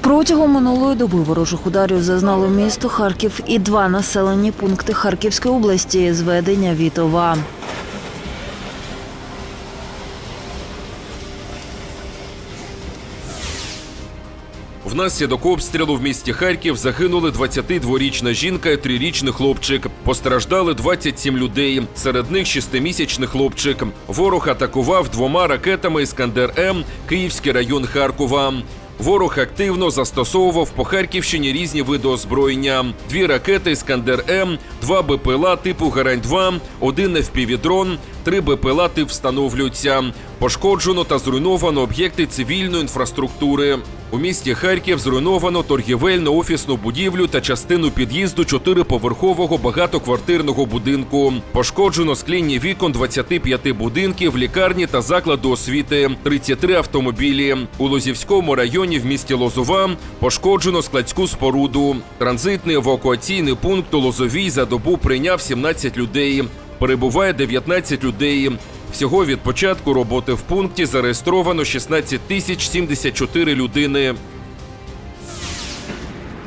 Протягом минулої доби ворожих ударів зазнало місто Харків і два населені пункти Харківської області з ведення Вітова. Внаслідок обстрілу в місті Харків загинули 22-річна жінка і 3-річний хлопчик. Постраждали 27 людей. Серед них 6-місячний хлопчик. Ворог атакував двома ракетами Іскандер М Київський район Харкова. Ворог активно застосовував по Харківщині різні види озброєння: дві ракети Іскандер М, два БПЛА типу Гарань 2 один FPV-дрон, три БПЛА тип встановлюються. Пошкоджено та зруйновано об'єкти цивільної інфраструктури. У місті Харків зруйновано торгівельну офісну будівлю та частину під'їзду чотириповерхового багатоквартирного будинку. Пошкоджено склінні вікон 25 будинків, лікарні та закладу освіти, 33 автомобілі. У Лозівському районі в місті Лозова пошкоджено складську споруду. Транзитний евакуаційний пункт у Лозовій за добу прийняв 17 людей. Перебуває 19 людей. Всього від початку роботи в пункті зареєстровано 16 тисяч 74 людини.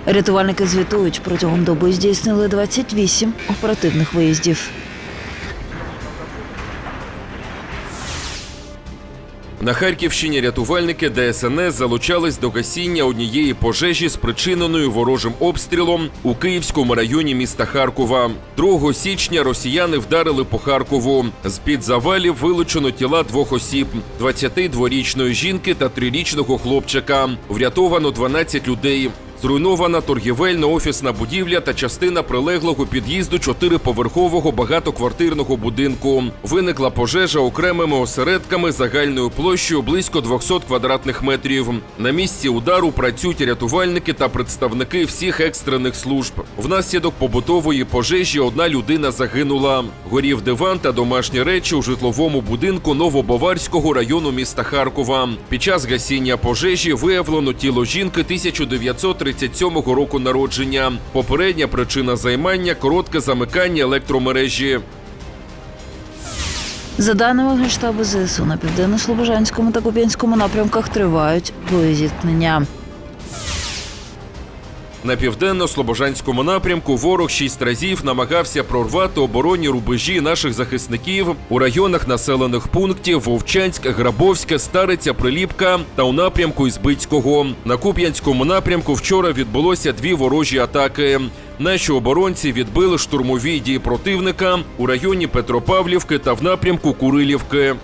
Рятувальники звітують, протягом доби здійснили 28 оперативних виїздів. На Харківщині рятувальники ДСНС залучались до гасіння однієї пожежі, спричиненої ворожим обстрілом у Київському районі міста Харкова. 2 січня росіяни вдарили по Харкову. З під завалів вилучено тіла двох осіб: 22-річної жінки та 3-річного хлопчика. Врятовано 12 людей. Зруйнована торгівельна офісна будівля та частина прилеглого під'їзду чотириповерхового багатоквартирного будинку. Виникла пожежа окремими осередками загальною площею близько 200 квадратних метрів. На місці удару працюють рятувальники та представники всіх екстрених служб. Внаслідок побутової пожежі одна людина загинула. Горів диван та домашні речі у житловому будинку Новобаварського району міста Харкова. Під час гасіння пожежі виявлено тіло жінки 1937 року народження. Попередня причина займання коротке замикання електромережі. За даними Генштабу ЗСУ, на південно-слобожанському та Куп'янському напрямках тривають боєзіткнення. На південно-слобожанському напрямку ворог шість разів намагався прорвати оборонні рубежі наших захисників у районах населених пунктів Вовчанськ, Грабовське, Стариця, Приліпка та у напрямку Ізбицького. На Куп'янському напрямку вчора відбулося дві ворожі атаки. Наші оборонці відбили штурмові дії противника у районі Петропавлівки та в напрямку Курилівки.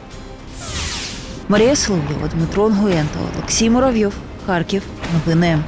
Марія Соловйова, Дмитро Нгуєнто, Олексій Муравйов, Харків. Новини.